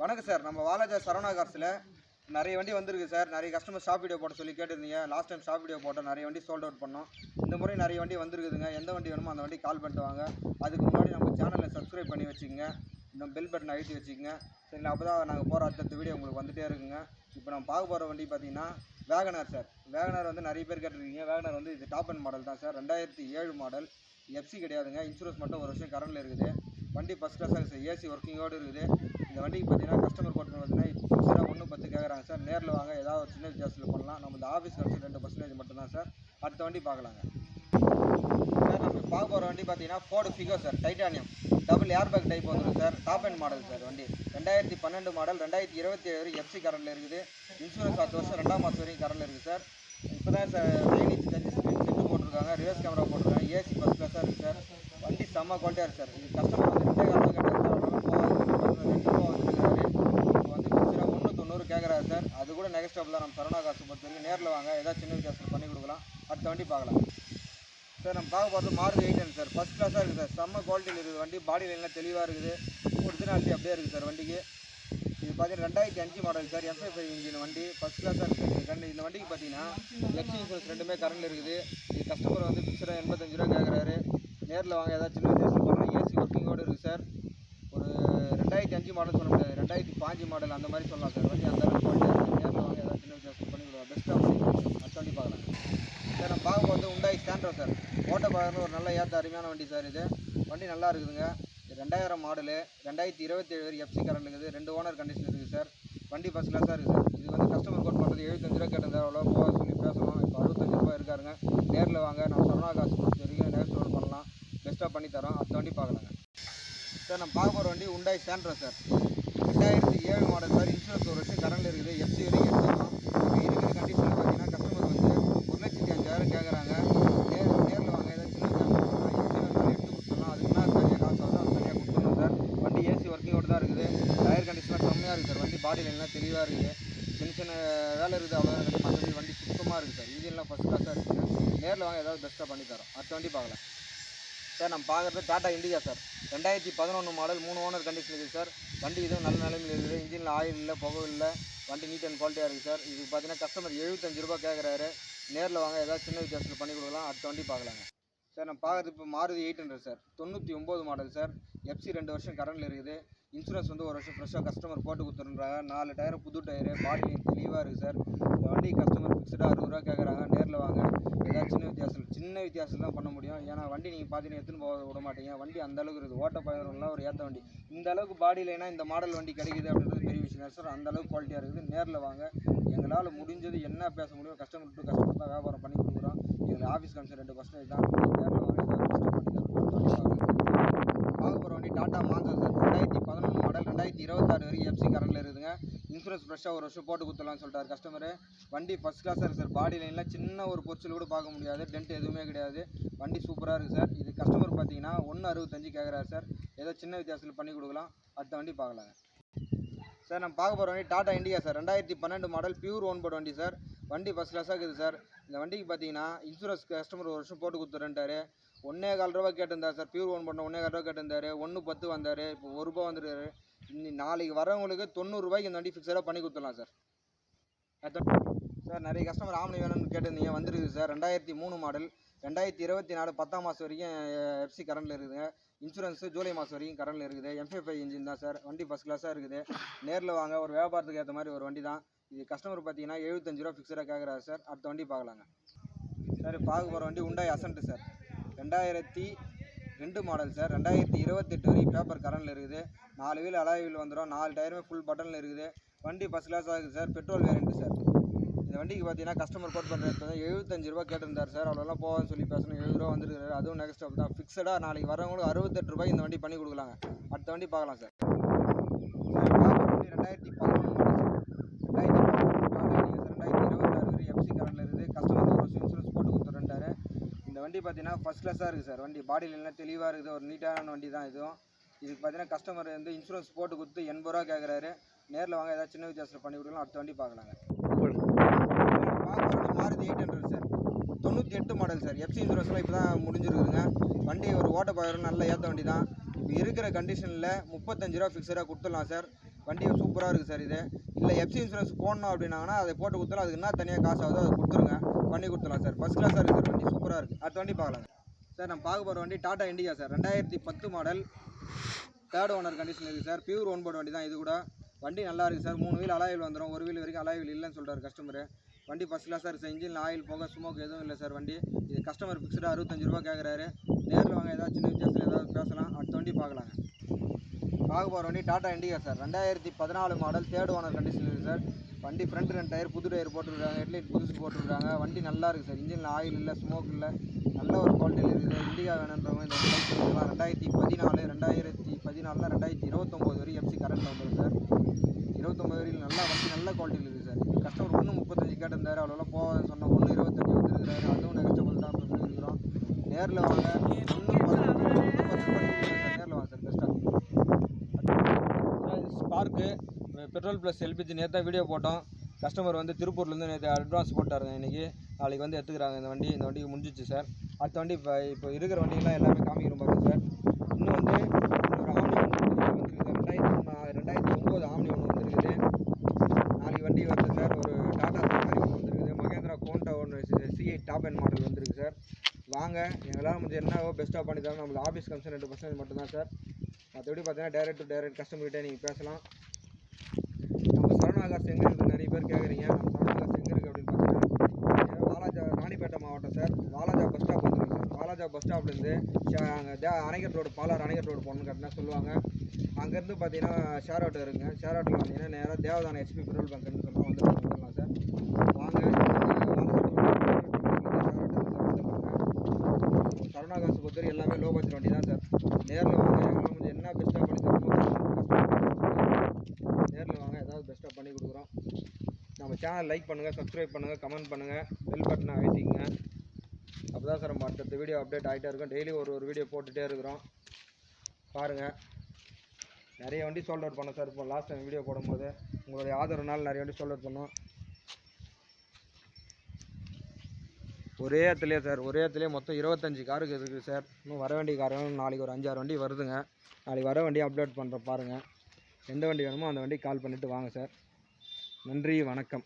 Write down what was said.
வணக்கம் சார். நம்ம வாலாஜா சரவணா கார்ஸில் நிறைய வண்டி வந்திருக்கு சார். நிறைய கஸ்டமர் ஷாப் வீடியோ போட சொல்லி கேட்டிருந்தீங்க. லாஸ்ட் டைம் ஷாப் வீடியோ போட்டோம் நிறைய வண்டி சோல்ட் அவுட் பண்ணோம். இந்த முறை நிறைய வண்டி வந்திருக்குதுங்க. எந்த வண்டி வேணுமோ அந்த வண்டி கால் பண்ணிட்டு வாங்க. அதுக்கு முன்னாடி நம்ம சேனலை சப்ஸ்கிரைப் பண்ணி வச்சுக்கோங்க. இன்னும் பெல் பட்டன் அழுத்தி வச்சுக்கோங்க. சரிங்களா? அப்போ தான் நாங்கள் போகிற அடுத்தடுத்த வீடியோ உங்களுக்கு வந்துட்டே இருக்குங்க. இப்போ நம்ம பார்க்க போகிற வண்டி பார்த்தீங்கன்னா வேகனார் சார். வேகனார் வந்து நிறைய பேர் கேட்டிருக்கீங்க. வேகனார் வந்து இது டாப் அண்ட் மாடல் தான் சார். ரெண்டாயிரத்தி ஏழு மாடல் எஃப்சி கிடையாதுங்க. இன்சூரன்ஸ் மட்டும் ஒரு வருஷம் கரண்டில் இருக்குது. வண்டி ஃபஸ்ட் கிளாஸாக இருக்குது ஏசி ஒர்க்கிங்கோடு இருக்குது. இந்த வண்டிக்கு பார்த்தீங்கன்னா கஸ்டமர் கோட் பார்த்தீங்கன்னா ஃபிக்ஸடாக ஒன்று பத்து கேட்குறாங்க சார் நேரில் வாங்க ஏதாவது ஒரு சின்ன வித்தியாசத்தில் பண்ணலாம். நம்ம இந்த ஆஃபீஸ் கழிச்சு ரெண்டு பர்சன்டேஜ் மட்டும்தான் சார் அடுத்த வண்டி பார்க்கலாங்க சார் நம்ம பார்க்க போகிற வண்டி பார்த்தீங்கன்னா Ford Figo sir titanium double air bag type வந்துடும் sir top and model sir வண்டி. ரெண்டாயிரத்தி பன்னெண்டு மாடல் ரெண்டாயிரத்தி இருபத்தி ஏழு எஃப்சி கரண்டில் இருக்குது. இன்சூரன்ஸ் அடுத்த வருஷம் ரெண்டாம் மாதம் வரைக்கும் கரண்டில் இருக்குது சார் இப்போ தான் சார் நைன் செட்டு போட்டிருக்காங்க. ரிவர்ஸ் கேமரா போட்டிருக்காங்க. ஏசி ஃபஸ்ட் கிளாஸாக இருக்குது சார் வண்டி செம்ம குவாலிட்டியாக இருக்குது சார். இது கஸ்டமர் வந்து ரெண்டே காலம் கேட்டார் ரெண்டு ரூபா வந்துருக்காரு இப்போ வந்து பிக்சராக ஒன்று தொண்ணூறு கேட்குறாரு சார். அது கூட நெக்ஸ்ட் ஸ்டாப் தான் நம்ம சரவணா காசு பொறுத்த வரைக்கும் நேரில் வாங்க. ஏதாவது சின்ன வித்தியாசம் பண்ணி கொடுக்கலாம். அடுத்த வண்டி பார்க்கலாம். சார் நம்ம பார்க்க போகிறது மாறுதி எயிட்டன் சார். ஃபஸ்ட் கிளாஸாக இருக்குது சார். செம்ம குவாலிட்டியில் இருக்குது வண்டி. பாடி லைன்லாம் தெளிவாக இருக்குது. ஒரிஜினாலிட்டி அப்படியே இருக்குது சார் வண்டிக்கு. இது பார்த்தீங்கன்னா ரெண்டாயிரத்தி அஞ்சு model sir. F I five engine வண்டி. ஃபஸ்ட் கிளாஸாக இருக்குது ரெண்டு கண்டு இந்த வண்டிக்கு பார்த்தீங்கன்னா எக்ஸ் இன்சூரன்ஸ் ரெண்டுமே கரண்டில் இருக்குது. இது கஸ்டமர் வந்து ஃபிக்ஸடாக எண்பத்தஞ்சு ரூபா கேட்குறாரு. நேரில் வாங்க ஏதாச்சும் சின்ன பண்ணலாம் ஏசி ஒர்க்கிங்கோடு இருக்குது சார். ஒரு ரெண்டாயிரத்தி அஞ்சு மாடல் சொல்ல முடியாது ரெண்டாயிரத்தி பாஞ்சு மாடல் அந்த மாதிரி சொல்லலாம் சார். வண்டி அந்த அளவுக்கு நேரில் வாங்க ஏதாவது சின்ன பண்ணி கொடுக்கலாம் பெஸ்ட்டாக அது வண்டி பார்க்கலாம் சார் நம்ம பார்க்க உண்டாய் ஸ்டாண்ட்ரோ சார். ஓட்ட பார்க்கறது ஒரு நல்ல ஏற்ற அருமையான வண்டி சார் இது. வண்டி நல்லா இருக்குதுங்க. ரெண்டாயிரம் மாடலு ரெண்டாயிரத்தி இருபத்தி ஏழு வரை எஃப்சி கரண்ட் இருக்குது. ரெண்டு ஓனர் கண்டிஷன் இருக்குது சார். வண்டி ஃபஸ்ட் கிளாஸாக இருக்குது சார். இது வந்து கஸ்டமர் கோட் பண்ணுறது எழுபத்தஞ்சு ரூபா கேட்டிருந்தார் அவ்வளோ போக சொல்லி பேசணும். இப்போ அறுபத்தஞ்சு ரூபா இருக்காருங்க. நேரில் வாங்க. நம்ம சரவணா காசு பொறுத்த வரைக்கும் பெஸ்ட்டாக பண்ணி தரோம் அடுத்த வண்டி பார்க்கலாங்க. சார் நம்ம பார்க்க போகிற வண்டி உண்டாய் சாண்ட்ரோ சார். ரெண்டாயிரத்தி ஏழு மாடல் சார். இன்சூரன்ஸ் ஒரு வருஷம் கரண்டில் இருக்குது. எஃப்சி வரைக்கும் எடுத்துக்கலாம் இப்போ இருக்கிற கண்டிஷனில் பார்த்தீங்கன்னா கஸ்டமர் வந்து ஒரு லட்சத்தி அஞ்சாயிரம் கேட்குறாங்க நேர் நேரில் வாங்க. ஏதாவது சின்ன எஃப்சி எடுத்து கொடுத்துடலாம் அதுக்கு என்ன தனியாக காசு வந்து அது தனியாக கொடுத்துடணும் சார். வண்டி ஏசி ஒர்க்கிங்கோடு தான் இருக்குது. டயர் கண்டிஷனாக செம்மையாக இருக்குது சார். வண்டி பாடி லைன்லாம் தெளிவாக இருக்குது சின்ன சின்ன வேலை இருக்குது. அவ்வளோதான் இருக்குது மற்றபடி வண்டி சுத்தமாக இருக்குது சார். இன்ஜின்லாம் ஃபஸ்ட் கிளாஸாக இருக்குங்க நேரில் வாங்க. ஏதாவது பெஸ்ட்டாக பண்ணி தரோம் அடுத்த வண்டி பார்க்கலாம். சார் நம்ம பார்க்குறது டாடா இண்டிகா சார். ரெண்டாயிரத்தி பதினொன்று மாடல் மூணு ஓனர் கண்டிஷன் இருக்குது சார். வண்டி இதுவும் நல்ல நிலைமையில் இருக்குது இன்ஜினில் ஆயில் இல்லை புகை இல்லை. வண்டி நீட் அண்ட் குவாலிட்டியாக இருக்குது சார். இதுக்கு பார்த்தீங்கன்னா கஸ்டமர் எழுபத்தஞ்சு ரூபா கேட்குறாரு நேரில் வாங்க ஏதாவது சின்ன வித்தியாசத்தில் பண்ணி கொடுக்கலாம். அடுத்த வண்டி பார்க்கலாங்க. சார் நம்ம பார்க்குறது இப்போ மாருதி எயிட் ஹண்ட்ரட் சார். தொண்ணூற்றி ஒம்பது மாடல் சார். எஃப்சி ரெண்டு வருஷம் கரண்டில் இருக்குது. இன்சூரன்ஸ் வந்து ஒரு வருஷம் ஃப்ரெஷ்ஷாக கஸ்டமர் போட்டு கொடுத்துருன்றாங்க. நாலு டயரு புது டயரு பாடி லைன் தெளிவாக இருக்குது சார். இந்த வண்டி கஸ்டமர் ஃபிக்ஸ்டாக அறுபது ரூபா கேட்குறாங்க நேரில் வாங்க. சின்ன வித்தியாசம் தான் பண்ண முடியும்? ஏன்னா வண்டி நீங்கள் பார்த்தீங்கன்னா எடுத்துன்னு போக விட மாட்டீங்க. வண்டி அந்த அளவுக்கு இருக்குது. ஓட்ட பயணம்லாம் ஒரு ஏற்ற வண்டி. இந்த அளவுக்கு பாடியிலனா இந்த மாடல் வண்டி கிடைக்குது அப்படின்றது பெரிய விஷயம். தான் சார் அந்த அளவுக்கு குவாலிட்டியாக இருக்குது. நேரில் வாங்க. எங்களால் முடிஞ்சது என்ன பேச முடியும் கஸ்டமர் டு கஸ்டமர் தான் வியாபாரம் பண்ணி கொடுக்குறோம். எங்கள் ஆஃபீஸ் கமிஷன் ரெண்டு பர்சன்டேஜ் தான். நேரில் வாங்க ஏதாவது பெஸ்ட்டாக பண்ணி தரோம் பார்க்க போகிற வண்டி டாட்டா மான்சா சார். ரெண்டாயிரத்தி பதினொன்று மாடல் ரெண்டாயிரத்தி இருபத்தாறு வரைக்கும் எஃப்சி கரண்டில் இருக்குதுங்க. இன்சூரன்ஸ் ஃப்ரெஷ்ஷாக ஒரு வருஷம் போட்டு கொடுத்துடலாம்னு சொல்லிட்டார் கஸ்டமரு வண்டி ஃபஸ்ட் கிளாஸாக இருக்குது சார். பாடி லைனில் சின்ன ஒரு பொரிச்சல் கூட பார்க்க முடியாது. டென்ட் எதுவுமே கிடையாது. வண்டி சூப்பராக இருக்குது சார். இது கஸ்டமர் பார்த்தீங்கன்னா ஒன்று அறுபத்தஞ்சு கேட்குறாரு சார். ஏதோ சின்ன வித்தியாசத்தில் பண்ணி கொடுக்கலாம். அடுத்த வண்டி பார்க்கலாங்க. சார் நம்ம பார்க்க போகிற வண்டி டாடா இண்டிகா சார். ரெண்டாயிரத்தி பன்னெண்டு மாடல் பியூர் ஓன் வண்டி சார். வண்டி ஃபஸ்ட் கிளாஸாக இருக்குது சார் இந்த வண்டிக்கு பார்த்தீங்கன்னா இன்சூரன்ஸ் கஸ்டமர் ஒரு வருஷம் போட்டு கொடுத்துருன்ட்டாரு ஒன்றே கால் ரூபா கேட்டிருந்தார் சார் பியூர் ஓன் பண்ண ஒன்றே கால் ரூபா கேட்டிருந்தாரு. ஒன்று பத்து வந்தார். இப்போ ஒரு ரூபா வந்துருக்காரு. இன்னி நாளைக்கு வரவங்களுக்கு தொண்ணூறுரூபாய்க்கு இந்த வண்டி ஃபிக்ஸடாக பண்ணி கொடுத்துடலாம் சார் சார் நிறைய கஸ்டமர் ஆம்னி வேணும்னு கேட்டிருந்தீங்க. வந்துருக்குது சார் ரெண்டாயிரத்தி மூணு மாடல் ரெண்டாயிரத்தி இருபத்தி நாலு பத்தாம் மாதம் வரைக்கும் எஃப்சி கரண்டில் இருக்குதுங்க இன்சூரன்ஸு ஜூலை மாதம் வரைக்கும் கரண்டில் இருக்குது. எம்ஃபிஃபை இன்ஜின் தான் சார் வண்டி ஃபஸ்ட் கிளாஸாக இருக்குது. நேரில் வாங்க. ஒரு வியாபாரத்துக்கு ஏற்ற மாதிரி ஒரு வண்டி தான் இது கஸ்டமர் பார்த்தீங்கன்னா எழுபத்தஞ்சு ரூபா ஃபிக்ஸடாக கேட்குறாரு சார் அடுத்த வண்டி பார்க்கலாங்க. சார் பார்க்க போகிற வண்டி உண்டாய் அசன்ட்டு சார் ரெண்டாயிரத்தி ரெண்டு மாடல் சார் ரெண்டாயிரத்தி இருபத்தெட்டு வரைக்கும் பேப்பர் கரண்டில் இருக்குது. நாலு வீல் அலாய் வீல் வந்துடும் நாலு டயருமே ஃபுல் பட்டனில் இருக்குது. வண்டி ஃபஸ்ட் கிளாஸாக இருக்குது சார் பெட்ரோல் வேரியன்ட் சார் இந்த வண்டிக்கு பார்த்தீங்கன்னா கஸ்டமர் கோட் பண்ணுறது எழுபத்தஞ்சு ரூபா கேட்டிருந்தார் சார் அவ்வளோலாம் போகான்னு சொல்லி பேசணும். எழுபது ரூபா வந்துருக்காரு அதுவும் நெக்ஸ்ட் ஸ்டாப் தான். ஃபிக்ஸடாக நாளைக்கு வரவங்களுக்கு அறுபத்தெட்டு ரூபாய்க்கு இந்த வண்டி பண்ணி கொடுக்கலாங்க. அடுத்த வண்டி பார்க்கலாம் சார் ரெண்டாயிரத்தி பதினொன்று மாடல் சார் ரெண்டாயிரத்தி பதினொன்று டாடா இண்டிகா சார் ரெண்டாயிரத்தி இருபத்தாறு வரை எஃப்சி கரண்டில் இருக்குது கஸ்டமர் ஒரு வருஷம் இன்சூரன்ஸ் போட்டு கொடுத்துருன்ட்டாரு இந்த வண்டி பார்த்தீங்கன்னா ஃபஸ்ட் கிளாஸாக இருக்குது சார். வண்டி பாடியில் எல்லாம் தெளிவாக இருக்குது. ஒரு நீட்டான வண்டி தான் இதுவும் இதுக்கு பார்த்தீங்கன்னா கஸ்டமர் வந்து இன்சூரன்ஸ் போட்டு கொடுத்து எண்பது ரூபா கேட்குறாரு நேரில் வாங்க ஏதாவது சின்ன வித்தியாசத்தில் பண்ணி கொடுக்கலாம். அடுத்த வண்டி பார்க்கலாங்க. பார்க்குறது மாருதி எயிட் ஹண்ட்ரட் சார். தொண்ணூற்றி எட்டு மாடல் சார் எஃப்சி இன்சூரன்ஸ்லாம் இப்போ தான் முடிஞ்சிருக்குதுங்க. வண்டி ஒரு ஓட்ட பயிரும் நல்ல ஏற்ற வண்டி தான். இப்போ இருக்கிற கண்டிஷனில் முப்பத்தஞ்சு ரூபா ஃபிக்ஸடாக கொடுத்துடலாம் சார். வண்டி சூப்பராக இருக்குது சார் இது. இல்லை எஃப்சி இன்சூரன்ஸ் போடணும் அப்படின்னாங்கன்னா அதை போட்டு கொடுத்தாலும் அதுக்கு என்ன தனியாக காசு ஆகுதோ அதை கொடுத்துருங்க. பண்ணி கொடுத்துலாம் சார். ஃபஸ்ட் கிளாஸாக இருக்குது சார் வண்டி. சூப்பராக இருக்குது அடுத்த வண்டி பார்க்கலாம் சார். நம்ம பார்க்க போகிற வண்டி டாடா இண்டிகா சார். ரெண்டாயிரத்தி பத்து மாடல் தேர்ட் ஓனர் கண்டிஷன் இருக்குது சார். பியூர் ஒன் போர்ட் வண்டி தான் இது கூட. வண்டி நல்லா இருக்குது சார். மூணு வீல் அலாயில் வந்துடும் ஒரு வீல் வரைக்கும் அலாயில் இல்லைன்னு சொல்கிறார் கஸ்டமர் வண்டி ஃபஸ்ட் கிளாஸாக இருக்குது சார். இன்ஜின் ஆயில் போக ஸ்மோக் எதுவும் இல்லை சார் வண்டி. இது கஸ்டமர் ஃபிக்ஸ்டாக அறுபத்தஞ்சு ரூபா கேட்குறாரு நேரில் வாங்க ஏதாவது சின்ன வித்தியாசம் ஏதாவது பேசலாம். அடுத்த வண்டி பார்க்கலாங்க பார்க்க போகிற வண்டி டாடா இண்டிகா சார். ரெண்டாயிரத்தி பதினாலு மாடல் தேர்ட் ஓனர் கண்டிஷன் இருக்குது சார். வண்டி ஃப்ரண்ட் ரெண்டு டயர் புது டயர் போட்டுருக்காங்க ஹெட்லைட் புதுசு போட்டுருக்காங்க. வண்டி நல்லா இருக்குது சார். இன்ஜினில் ஆயில் இல்லை ஸ்மோக் இல்லை. நல்ல ஒரு குவாலிட்டியில் இருக்குது இண்டிகா வேணுன்றவங்க இந்த ரெண்டாயிரத்தி பதினாலு ரெண்டாயிரத்தி பதினாலில் ரெண்டாயிரத்தி இருபத்தொம்போது வரைக்கும் எஃப்சி கரண்ட்டில் வந்துடும் சார். இருபத்தொம்போது வரைக்கும் நல்லா வண்டி நல்ல குவாலிட்டியில் இருக்குது சார். கஸ்டமர் ஒன்று முப்பத்தஞ்சு கேட்டிருந்தார். அவ்வளோ போக சொன்ன ஒன்று இருபத்தஞ்சி வந்துருக்கிறாரு. அதுவும் நெகச்சபிள் தான். இப்போ சொல்லியிருக்கிறோம். நேரில் வாங்க. ஒன்று பத்து ஒன்று பத்து பண்ணி கொடுங்க சார் நேரில் வாங்க சார் பெஸ்ட்டாக ஸ்பார்க்கு பெட்ரோல் ப்ளஸ் எல்பிஜி நேற்று தான் வீடியோ போட்டோம். கஸ்டமர் வந்து திருப்பூர்லேருந்து நேற்று அட்வான்ஸ் போட்டாருங்க இன்றைக்கி நாளைக்கு வந்து எடுத்துக்கிறாங்க இந்த வண்டி. இந்த வண்டிக்கு முடிஞ்சிச்சு சார். அடுத்த வண்டி இப்போ இப்போ இருக்கிற வண்டியெல்லாம் எல்லாமே காமிக்கிறோம் பாருங்க சார். இன்னும் வந்து ஒரு ஆம்னி ஒன்று வந்துருக்குது. ரெண்டாயிரத்தி ரெண்டாயிரத்தி ஒம்பது ஆம்னி ஒன்று வந்துருக்குது. நாளைக்கு வண்டி வருது சார் ஒரு டாடா சஃபாரி ஒன்று வந்துருக்குது. மகேந்திரா கோண்டா ஒன்று சிஐ டாப் அண்ட் மாடல் வந்துருக்கு சார். வாங்க எங்களால் முடிஞ்ச என்னவோ பெஸ்ட்டாக பண்ணி தரோம் நம்மளுக்கு ஆஃபீஸ் கமிஷன் ரெண்டு பர்சன்ட் மட்டும்தான் சார். மற்றபடி பார்த்தீங்கன்னா டேரக்ட் டு டேரக்ட் கஸ்டமர்கிட்ட நீங்கள் பேசலாம். நம்ம எங்கே நிறைய பேர் கேட்குறீங்க. நம்ம செங்கருக்கு எங்கே இருக்குது அப்படின்னு பார்த்தீங்கன்னா வாலாஜா ராணிப்பேட்டை மாவட்டம் சார். வாலாஜா பஸ் ஸ்டாப் வந்துருக்கு சார். வாலாஜா பஸ் ஸ்டாப்லேருந்து அங்கே தே அணைக்கட் ரோடு பாலார் அணைக்கட் ரோடு போகணுன்னு கட்டினா சொல்லுவாங்க. அங்கேருந்து பார்த்தீங்கன்னா ஷேர் ஆட்டோ இருக்குங்க ஷேர் ஆட்டோவில் வந்தீங்கன்னா நேராக தேவதான ஹெச்பி பெட்ரோல் பங்க்னு சொல்லுவோம் வந்து வந்துடலாம் சார். வாங்க. சரவணாகாசு பொறுத்தவரை எல்லாமே லோ பட்ஜெட் வண்டி தான் சார் நேரில் வாங்க எங்களால் கொஞ்சம் என்ன பெஸ்ட்டாக பண்ணி தரணுமோ நேரில் வாங்க ஏதாவது பெஸ்ட்டாக பண்ணி கொடுக்குறோம் நம்ம சேனல் லைக் பண்ணுங்கள் சப்ஸ்கிரைப் பண்ணுங்கள் கமெண்ட் பண்ணுங்கள் பெல் பட்டனை அழுத்திக்கங்க. அப்போ தான் சார் நம்ம அடுத்தடுத்த வீடியோ அப்டேட் ஆகிட்டே இருக்கும். டெய்லி ஒரு ஒரு வீடியோ போட்டுகிட்டே இருக்கிறோம். பாருங்கள் நிறைய வண்டி சோல்ட் அவுட் பண்ணோம் சார் இப்போ லாஸ்ட் டைம் வீடியோ போடும்போது உங்களுடைய ஆதரவுனால நிறைய வண்டி சோல்ட் அவுட் பண்ணோம். ஒரே இடத்துலையே சார் ஒரே இடத்துலையே மொத்தம் இருபத்தஞ்சி காருக்கு இருக்குது சார் இன்னும் வர வேண்டிய காரம் நாளைக்கு ஒரு அஞ்சாறு வண்டி வருதுங்க. நாளைக்கு வர வண்டியை அப்டேட் பண்ணுறோம் பாருங்கள் எந்த வண்டி வேணுமோ அந்த வண்டிக்கு கால் பண்ணிவிட்டு வாங்க சார் நன்றி வணக்கம்.